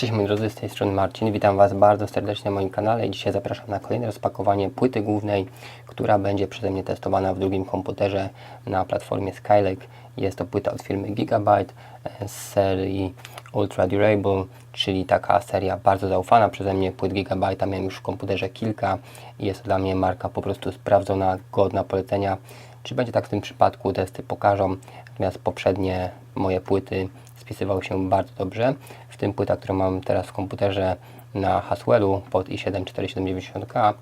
Cześć moi drodzy, z tej strony Marcin. Witam Was bardzo serdecznie na moim kanale i dzisiaj zapraszam na kolejne rozpakowanie płyty głównej, która będzie przeze mnie testowana w drugim komputerze na platformie Skylake. Jest to płyta od firmy Gigabyte e, z serii Ultra Durable, czyli taka seria bardzo zaufana przeze mnie. Płyt Gigabyte'a miałem już w komputerze kilka i jest to dla mnie marka po prostu sprawdzona, godna polecenia. Czy będzie tak w tym przypadku, testy pokażą, natomiast poprzednie moje płyty spisywały się bardzo dobrze. W tym płyta, którą mam teraz w komputerze na Haswellu pod i7 4790K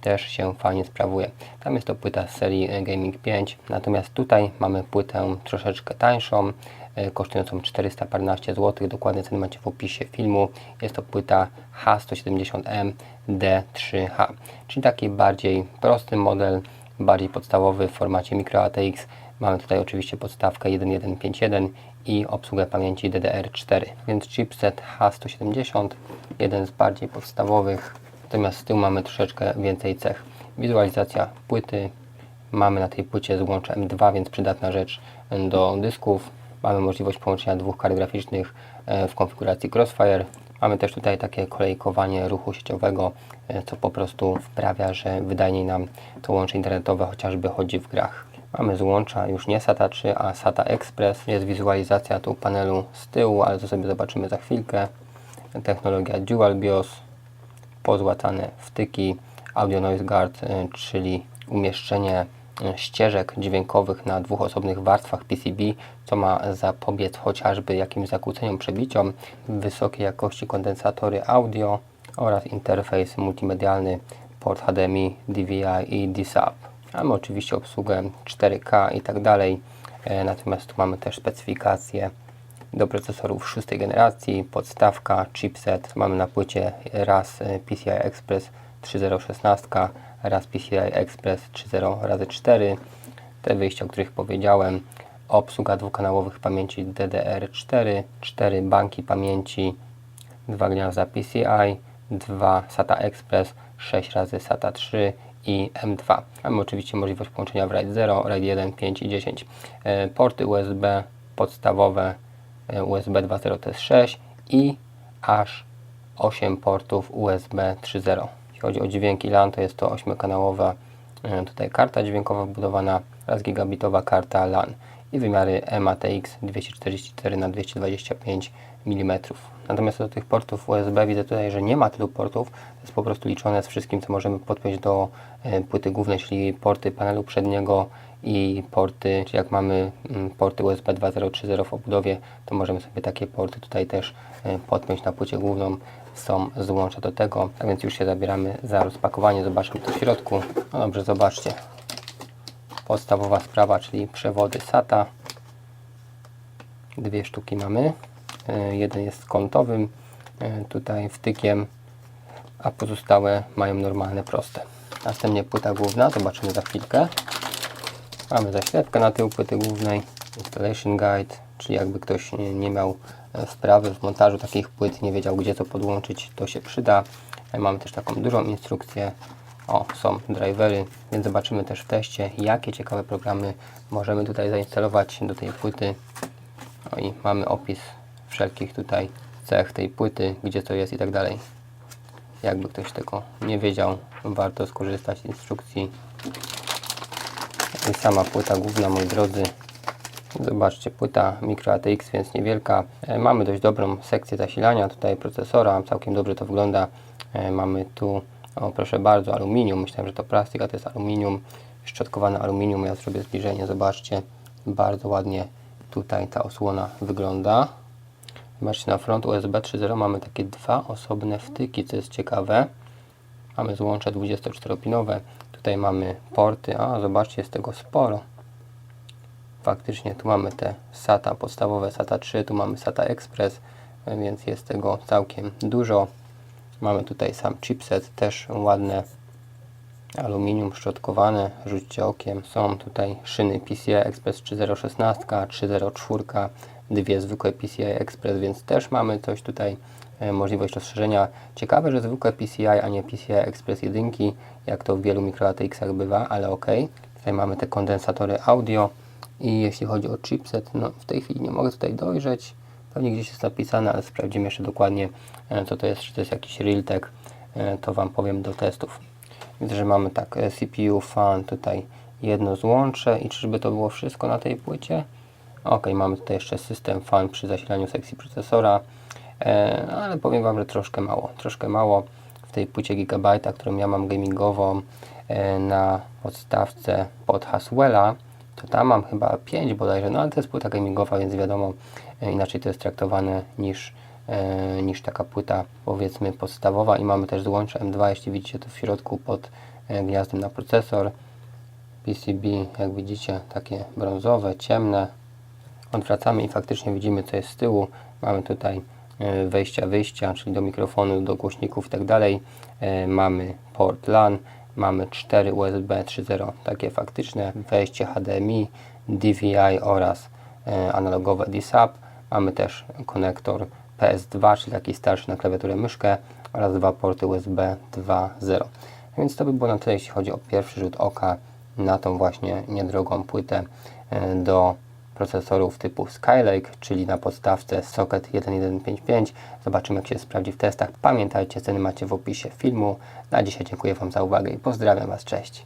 też się fajnie sprawuje. Tam jest to płyta z serii e, Gaming 5, natomiast tutaj mamy płytę troszeczkę tańszą, e, kosztującą 414 zł, dokładnie ceny macie w opisie filmu. Jest to płyta H170M D3H, czyli taki bardziej prosty model, bardziej podstawowy w formacie micro ATX. Mamy tutaj oczywiście podstawkę 1151 i obsługę pamięci DDR4, więc chipset H170, jeden z bardziej podstawowych, natomiast z tyłu mamy troszeczkę więcej cech. Wizualizacja płyty, mamy na tej płycie złącze M2, więc przydatna rzecz do dysków. Mamy możliwość połączenia dwóch kart graficznych e, w konfiguracji Crossfire. Mamy też tutaj takie kolejkowanie ruchu sieciowego, e, co po prostu sprawia, że wydajniej nam to łącze internetowe chociażby chodzi w grach. Mamy złącza już nie SATA 3, a SATA Express. Jest wizualizacja tu panelu z tyłu, ale to sobie zobaczymy za chwilkę. Technologia Dual BIOS, pozłacane wtyki, Audio Noise Guard, y, czyli umieszczenie y, ścieżek dźwiękowych na dwóch osobnych warstwach PCB, co ma zapobiec chociażby jakimś zakłóceniom, przebiciom, wysokiej jakości kondensatory audio oraz interfejs multimedialny, port HDMI, DVI i DSAP. Mamy oczywiście obsługę 4K i tak dalej, e, natomiast tu mamy też specyfikacje do procesorów szóstej generacji, podstawka, chipset. Mamy na płycie raz e, PCI Express 3016, raz PCI Express 30x4. Te wyjścia, o których powiedziałem. Obsługa dwukanałowych pamięci DDR4, 4 banki pamięci, dwa gniazda PCI, 2 SATA Express, 6 razy SATA 3 i M2. Mamy oczywiście możliwość połączenia w RAID 0, RAID 1, 5 i 10. E, Porty USB podstawowe USB 2.0 to jest 6 i aż 8 portów USB 3.0. Jeśli chodzi o dźwięki LAN, to jest to 8-kanałowa e, tutaj karta dźwiękowa wbudowana oraz gigabitowa karta LAN i wymiary MATX 244 na 225 mm. Natomiast do tych portów USB widzę tutaj, że nie ma tylu portów, to jest po prostu liczone z wszystkim, co możemy podpiąć do e, płyty głównej, czyli porty panelu przedniego i porty, czyli jak mamy mm, porty USB 2.0, 3.0 w obudowie, to możemy sobie takie porty tutaj też e, podpiąć na płycie główną. Są złącza do tego, a więc już się zabieramy za rozpakowanie, zobaczmy to w środku. No dobrze, zobaczcie. Podstawowa sprawa, czyli przewody SATA. Dwie sztuki mamy. E, Jeden jest kątowym, e, tutaj wtykiem, a pozostałe mają normalne, proste. Następnie płyta główna, zobaczymy za chwilkę. Mamy zaślepkę na tył płyty głównej, installation guide, czyli jakby ktoś nie, miał e, wprawy w montażu takich płyt, nie wiedział gdzie to podłączyć, to się przyda. Mamy też taką dużą instrukcję. O, są drivery, więc zobaczymy też w teście, jakie ciekawe programy możemy tutaj zainstalować do tej płyty. No i mamy opis wszelkich tutaj cech tej płyty, gdzie to jest i tak dalej. Jakby ktoś tego nie wiedział, warto skorzystać z instrukcji. I sama płyta główna, moi drodzy. Zobaczcie, płyta Micro ATX, więc niewielka. E, Mamy dość dobrą sekcję zasilania tutaj procesora, całkiem dobrze to wygląda. E, Mamy tu, o proszę bardzo, aluminium. Myślałem, że to plastik, a to jest aluminium. Szczotkowane aluminium. Ja zrobię zbliżenie, zobaczcie. Bardzo ładnie tutaj ta osłona wygląda. Zobaczcie, na front USB 3.0 mamy takie dwa osobne wtyki, co jest ciekawe. Mamy złącze 24-pinowe. Tutaj mamy porty. A, zobaczcie, jest tego sporo. Faktycznie tu mamy te SATA podstawowe, SATA 3, tu mamy SATA Express, więc jest tego całkiem dużo. Mamy tutaj sam chipset, też ładne aluminium szczotkowane, rzućcie okiem. Są tutaj szyny PCI Express 3016, 304, dwie zwykłe PCI Express, więc też mamy coś tutaj, e, możliwość rozszerzenia. Ciekawe, że zwykłe PCI, a nie PCI Express jedynki, jak to w wielu micro ATX-ach bywa, ale ok. Tutaj mamy te kondensatory audio i jeśli chodzi o chipset, no w tej chwili nie mogę tutaj dojrzeć, pewnie gdzieś jest napisane, ale sprawdzimy jeszcze dokładnie, e, co to jest, czy to jest jakiś Realtek, e, to Wam powiem do testów. Widzę, że mamy tak, e, CPU, fan, tutaj jedno złącze i czyżby to było wszystko na tej płycie? Ok, mamy tutaj jeszcze system fan przy zasilaniu sekcji procesora, ale powiem Wam, że troszkę mało, troszkę mało w tej płycie Gigabyte'a, którą ja mam gamingową na podstawce pod Haswella, to tam mam chyba 5 bodajże, no ale to jest płyta gamingowa, więc wiadomo, e, inaczej to jest traktowane niż, e, niż taka płyta powiedzmy podstawowa i mamy też złącze M2, jeśli widzicie to w środku pod e, gniazdem na procesor. PCB, jak widzicie, takie brązowe, ciemne. Odwracamy i faktycznie widzimy, co jest z tyłu. Mamy tutaj wejścia, wyjścia, czyli do mikrofonu, do głośników i tak dalej. Mamy port LAN, mamy 4 USB 3.0, takie faktyczne, wejście HDMI, DVI oraz e, analogowe DSAP. Mamy też konektor PS2, czyli taki starszy na klawiaturę myszkę oraz dwa porty USB 2.0. Więc to by było na tyle, jeśli chodzi o pierwszy rzut oka na tą właśnie niedrogą płytę e, do procesorów typu Skylake, czyli na podstawce socket 1155. Zobaczymy, jak się sprawdzi w testach. Pamiętajcie, ceny macie w opisie filmu. Na dzisiaj dziękuję Wam za uwagę i pozdrawiam Was. Cześć.